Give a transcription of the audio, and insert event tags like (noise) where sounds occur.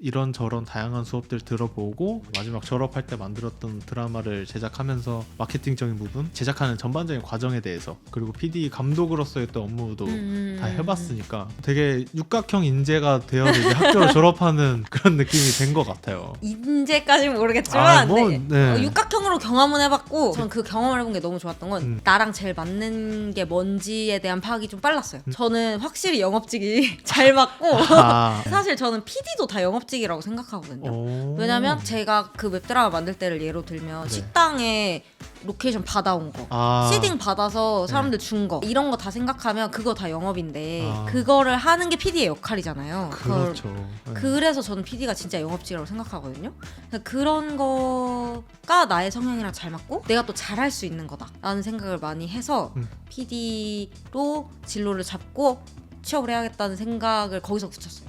이런저런 다양한 수업들 들어보고 마지막 졸업할 때 만들었던 드라마를 제작하면서 마케팅적인 부분, 제작하는 전반적인 과정에 대해서 그리고 PD 감독으로서의 또 업무도 음. 다 해봤으니까 되게 육각형 인재가 되어 이제 학교를 졸업하는 (laughs) 그런 느낌이 된 것 같아요. 인재까지는 모르겠지만 아, 뭐, 네. 네. 어, 육각형으로 경험은 해봤고 저는 그 경험을 해본 게 너무 좋았던 건 음. 나랑 제일 맞는 게 뭔지에 대한 파악이 좀 빨랐어요. 음. 저는 확실히 영업직이 (laughs) 잘 맞고 아, 사실 저는 PD도 다 영업 직이라고 생각하거든요. 오. 왜냐면 제가 그 웹드라마 만들 때를 예로 들면 네. 식당에 로케이션 받아온 거 아, 시딩 받아서 네. 사람들 준 거 이런 거 다 생각하면 그거 다 영업인데 아. 그거를 하는 게 PD의 역할이잖아요. 그걸 그렇죠. 네. 그래서 저는 PD가 진짜 영업직이라고 생각하거든요. 그래서 그런 거가 나의 성향이랑 잘 맞고 내가 또 잘할 수 있는 거다라는 생각을 많이 해서 음. PD로 진로를 잡고 취업을 해야겠다는 생각을 거기서 붙였어요.